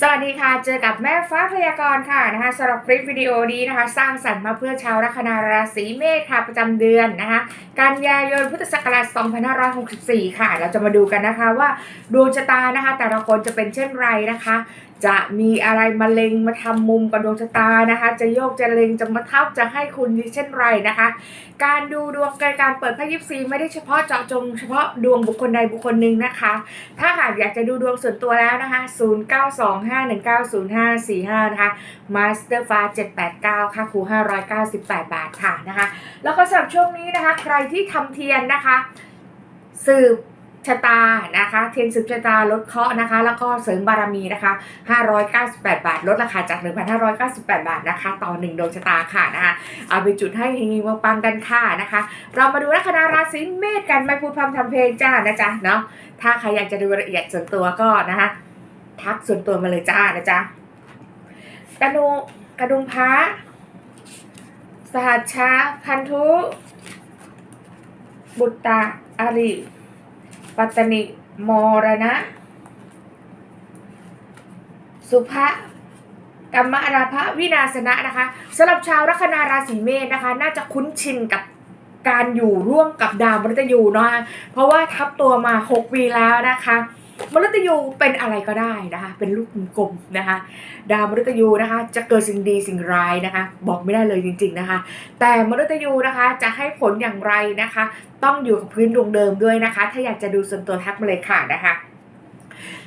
สวัสดีค่ะ เจอกับแม่ฟ้าพยากรณ์ค่ะนะคะสำหรับคลิปวิดีโอนี้นะคะ สร้างสรรค์มาเพื่อชาวลัคนาราศีเมษค่ะประจำเดือนนะคะกันยายนพุทธศักราช 2564 ค่ะ เราจะมาดูกันนะคะว่าดวงชะตานะคะ แต่ละคนจะเป็นเช่นไรนะคะ จะมีอะไรมาเล็งมาทำมุมกับดวงชะตานะคะ จะโยกจะเล็งจะมาทับจะให้คุณเช่นไรนะคะ การดูดวงการเปิดไพ่ยิปซีไม่ได้เฉพาะเจาะจงเฉพาะดวงบุคคลใดบุคคลหนึ่งนะคะ ถ้าหากอยากจะดูดวงส่วนตัวแล้วนะคะ 0925190545 นะคะ Master f a 789 ค่าครู598 บาทค่ะนะคะ แล้วก็สำหรับช่วงนี้นะคะ ใครที่ทำเทียนนะคะ สืบ ชะตานะคะเทียนสืบชะตาลดเคราะห์นะคะ แล้วก็เสริมบารมีนะคะ 598 บาท ลดราคาจาก 1,598 บาทนะคะ ต่อหนึ่งดวงชะตาค่ะนะคะ เอาไปจุดให้เฮงๆปังๆกันค่ะนะคะ เรามาดูลัคนาราศีเมษกันไม่พูดพร่ำทำเพลงจ้านะจ๊ะเนาะถ้าใครอยากจะดูรายละเอียดส่วนตัวก็นะคะทักส่วนตัวมาเลยจ้านะจ๊ะกระดุกระดุงพระสหัชชาพันธุ บุตตาอาริ ปัตตนิมรณะ สุภะกรรมราภะวินาศนะนะคะสำหรับชาวลัคนาราศีเมษนะคะ น่าจะคุ้นชินกับการอยู่ร่วมกับดาวมฤตยูเนาะเพราะว่าทับตัวมา 6 ปีแล้วนะคะ มฤตยูเป็นอะไรก็ได้นะคะ เป็นลูกกลมนะคะ ดาวมฤตยูนะคะ จะเกิดสิ่งดีสิ่งร้ายนะคะ บอกไม่ได้เลยจริง ๆนะคะ แต่มฤตยูนะคะจะให้ผลอย่างไรนะคะ ต้องอยู่กับพื้นดวงเดิมด้วยนะคะ ถ้าอยากจะดูส่วนตัวทักมาเลยค่ะนะคะ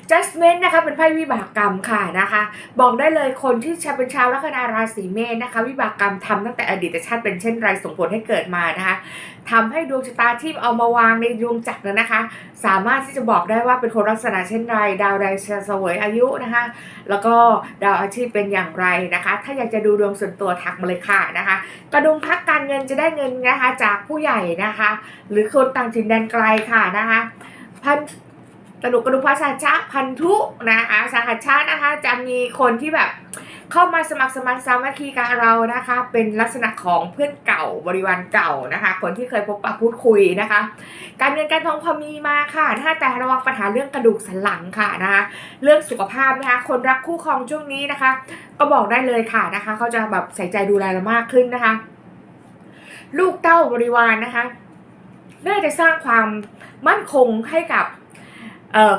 Judgment นะคะเป็นไพ่วิบากกรรมค่ะนะคะ บอกได้เลยคนที่ชาเป็นชาวลัคนาราศีเมษนะคะ วิบากกรรมทำตั้งแต่อดีตชาติเป็นเช่นไรส่งผลให้เกิดมานะคะทำให้ดวงชะตาที่เอามาวางในดวงจักรนั้นนะคะ สามารถที่จะบอกได้ว่าเป็นคนลักษณะเช่นไร ดาวใดจะเสวยอายุนะคะ แล้วก็ดาวอาชีพเป็นอย่างไรนะคะ ถ้าอยากจะดูดวงส่วนตัวทักมาเลยค่ะนะคะ กระดุมพักการเงินจะได้เงินนะคะจากผู้ใหญ่นะคะ หรือคนต่างถิ่นแดนไกลค่ะนะคะพัน กระดูกกระดูกพระสาชะพันธุนะคะสาหัชชานะคะ จะมีคนที่แบบเข้ามาสมัครสมานสามัคคีกับเรานะคะ เป็นลักษณะของเพื่อนเก่าบริวารเก่านะคะ คนที่เคยพบปะพูดคุยนะคะ การเงินการทองพอมีมาค่ะถ้าแต่ระวังปัญหาเรื่องกระดูกสันหลังค่ะนะคะ เรื่องสุขภาพนะคะ คนรักคู่ครองช่วงนี้นะคะ ก็บอกได้เลยค่ะนะคะ เขาจะแบบใส่ใจดูแลเรามากขึ้นนะคะ ลูกเต้าบริวารนะคะ น่าจะสร้างความมั่นคงให้กับ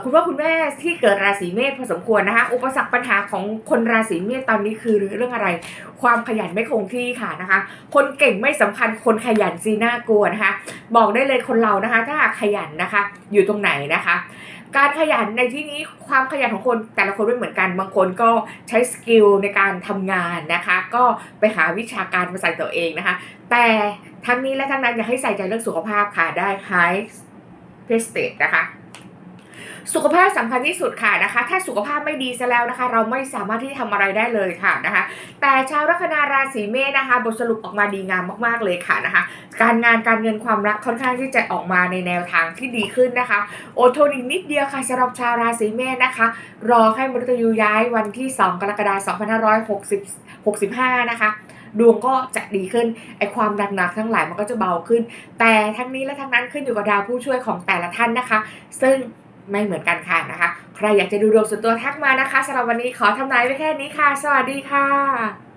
คุณพ่อคุณแม่ที่เกิดราศีเมษพอสมควรนะคะ อุปสรรคปัญหาของคนราศีเมษตอนนี้คือเรื่องอะไร ความขยันไม่คงที่ค่ะนะคะ คนเก่งไม่สำคัญคนขยันซีน่ากลัวนะคะ บอกได้เลยคนเรานะคะ ถ้าขยันนะคะ อยู่ตรงไหนนะคะ การขยันในที่นี้ความขยันของคนแต่ละคนไม่เหมือนกันบางคนก็ใช้สกิลในการทำงานนะคะ ก็ไปหาวิชาการมาใส่ตัวเองนะคะ แต่ทั้งนี้และทั้งนั้นอย่าให้ใส่ใจเรื่องสุขภาพค่ะได้ high prestige นะคะ สุขภาพสำคัญที่สุดค่ะนะคะ ถ้าสุขภาพไม่ดีซะแล้วนะคะ เราไม่สามารถที่จะทำอะไรได้เลยค่ะนะคะ แต่ชาวลัคนาราศีเมษนะคะ บทสรุปออกมาดีงามมากๆเลยค่ะนะคะ การงานการเงินความรักค่อนข้างที่จะออกมาในแนวทางที่ดีขึ้นนะคะโอดทนอีกนิดเดียวค่ะสำหรับชาวราศีเมษนะคะ รอให้มฤตยูย้ายวันที่ 2 กรกฎาคม2565 นะคะดวงก็จะดีขึ้นไอความดักหนักทั้งหลายมันก็จะเบาขึ้น แต่ทั้งนี้และทั้งนั้นขึ้นอยู่กับดาวผู้ช่วยของแต่ละท่านนะคะ ซึ่ง ไม่เหมือนกันค่ะนะคะ ใครอยากจะดูดวงส่วนตัวทักมานะคะสำหรับวันนี้ขอทำนายไว้แค่นี้ค่ะ สวัสดีค่ะ